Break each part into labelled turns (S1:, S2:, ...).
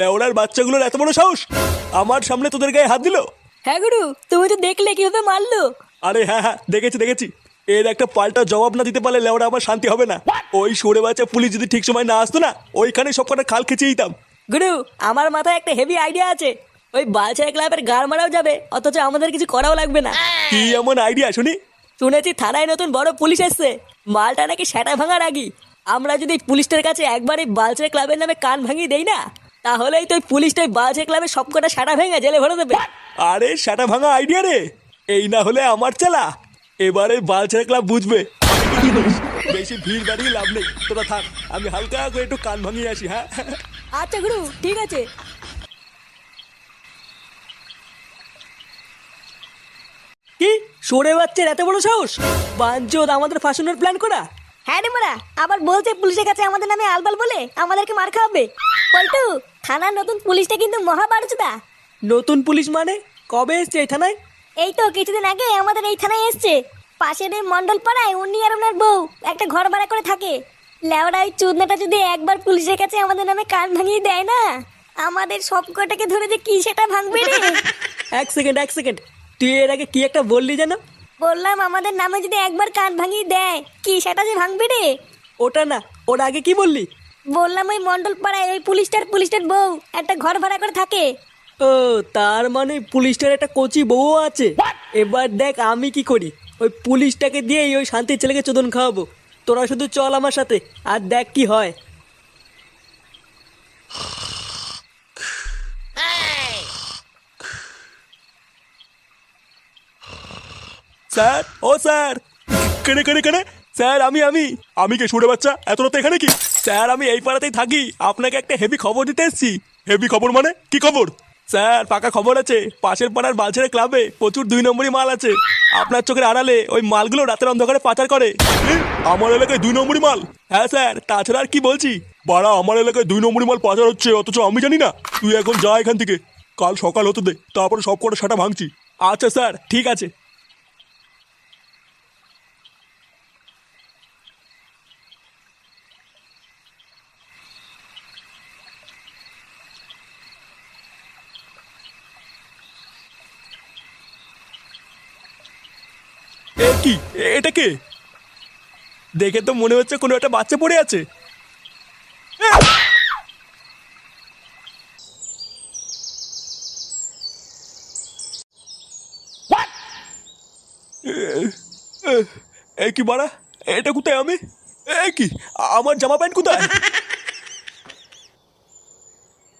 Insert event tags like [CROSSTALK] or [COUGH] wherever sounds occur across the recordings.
S1: লেওড়ার বাচ্চাগুলোর এত বড় সাহস? আমার সামনে তোদের গায়ে হাত দিল?
S2: হ্যাঁ গুরু তুমি তো দেখলে কীভাবে মারলো?
S1: আরে হ্যাঁ হ্যাঁ দেখেছি দেখেছি। এর একটা পাল্টা জবাব না দিতে পারলে লেওড়া আমার শান্তি হবে না। ওই সরে বাচ্চা পুলিশ যদি ঠিক সময় না আসতো না ওইখানে সব কটা খাল খেঁচে দিতাম।
S2: গুরু আমার মাথায় একটা হেভি আইডিয়া আছে। ওই বালছাই ক্লাবের গাড় মারাও যাবে অথচ আমাদের কিছু করাও লাগবে না।
S1: কি এমন আইডিয়া শুনি?
S2: শুনেছি থানায় নতুন বড় পুলিশ এসছে। মালটা নাকি সেটা ভাঙার আগি। আমরা যদি পুলিশটার কাছে একবার এই বালচাই ক্লাবের নামে কান ভাঙিয়ে দেই না তাহলেই তো ওই পুলিশটা ওই বালচাই সবকটা সাটা ভেঙে জেলে ভরে দেবে।
S1: আরে সেটা ভাঙা আইডিয়া রে। এই না হলে আমার চালা। এবারে বালছেড়ে ক্লাব বুঝবে। বেশি ভিড় বাড়িয়ে লাভ নেই। তোরা থাক আমি হালকা করে একটু কান ভাঙিয়ে আসি হ্যাঁ?
S2: আচ্ছা গুরু ঠিক আছে। কি? সরে বাচ্চার এত বড় সাহস? বাঞ্চোদ আমাদের ফাঁসানোর প্ল্যান করা?
S3: হ্যাঁ রে মোরা আবার বলছে পুলিশের কাছে আমাদের নামে আলবাল বলে আমাদেরকে মার খাওয়াবে। পল্টু থানার নতুন পুলিশটা কিন্তু মহাবারুচুদা
S2: নতুন পুলিশ মানে? কবে এসছে এই থানায়?
S3: এই তো কিছুদিন আগে আমাদের এই থানায় এসছে। পাশের এই মন্ডল পাড়ায় উনি আর ওনার বউ একটা ঘর ভাড়া করে থাকে। লেওড়া ওই চুদনাটা যদি একবার পুলিশের কাছে আমাদের নামে কান ভাঙিয়ে দেয় না আমাদের সব কটাকে ধরে যে কি সেটা ভাঙবে রে। [LAUGHS]
S2: এক সেকেন্ড এক সেকেন্ড। তুই এর আগে কি একটা বললি যেন?
S3: বললাম আমাদের নামে যদি একবার কান ভাঙিয়ে দেয় কি সেটা যে ভাঙবে রে?
S2: ওটা না ওর আগে কি বললি?
S3: বললাম ওই মন্ডল পাড়ায় ওই পুলিশটার পুলিশটার বউ একটা ঘর ভাড়া করে থাকে।
S2: ও তার মানে পুলিশটার একটা কচি বউ আছে। এবার দেখ আমি কি করি। ওই পুলিশটাকে দিয়েই ওই শান্তির ছেলেকে চোদন খাওয়াবো। তোরা শুধু চল আমার সাথে আর দেখ কি হয়।
S1: স্যার, ও স্যার। কেনে কেনে কেনে? স্যার, আমি আমি। আমি কে শুনে বাচ্চা? এত রাতে এখানে কি? স্যার, আমি এই পাড়াতেই থাকি। আপনাকে একটা হেভি খবর দিতে এসেছি। হেভি খবর মানে? কি খবর? স্যার পাকা খবর আছে। পাশের পাড়ার বালছেড়ে ক্লাবে প্রচুর দুই নম্বরই মাল আছে। আপনার চোখের আড়ালে ওই মালগুলো রাতের অন্ধকারে পাচার করে। আমার এলাকায় দুই নম্বরই মাল? হ্যাঁ স্যার, তাছাড়া আর কি বলছি? বাড়া, আমার এলাকায় দুই নম্বরই মাল পাচার হচ্ছে, অথচ আমি জানি না। তুই এখন যা এখান থেকে। কাল সকাল হতে দে, তারপরে সব কটা সাটা ভাঙছি। আচ্ছা স্যার, ঠিক আছে। কি? এটা কে? দেখে তো মনে হচ্ছে কোনো একটা বাচ্চা পড়ে আছে। এ! কি বাড়া? এটা কোথায় আমি? এ কি? আমার জামা প্যান্ট কোথায়?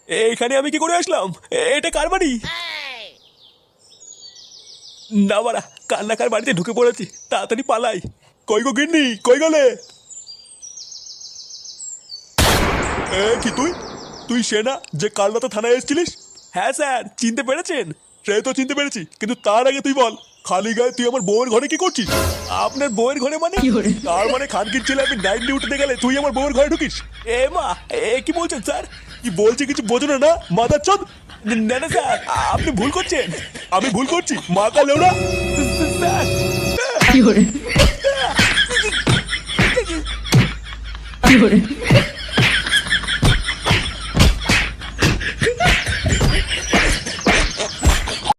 S1: এইখানে আমি কি করে আসলাম? এটা কার বাড়ি? না বাড়া কান্নাকার বাড়িতে ঢুকে পড়েছি। তাড়াতাড়ি পালাই। কই গো গিন্নি কই গেলে? এ কি তুই? তুই সে না যে কাল রাতে থানায় এসেছিলিস? হ্যাঁ স্যার চিনতে পেরেছেন? সে তো চিনতে পেরেছি কিন্তু তার আগে তুই বল খালি গায়ে তুই আমার বউয়ের ঘরে কি করছিস? আপনার বউয়ের ঘরে মানে? তার মানে খানকির ছেলে আমি নাইট ডিউটিতে গেলে তুই আমার বউয়ের ঘরে ঢুকিস? এ মা এ কি বলছেন স্যার? কি বলছি কিছু বোঝো না? মাদার চোদ না না স্যার আপনি ভুল করছেন। আমি ভুল করছি। মা কালে না। স্যার
S4: কি hore কি hore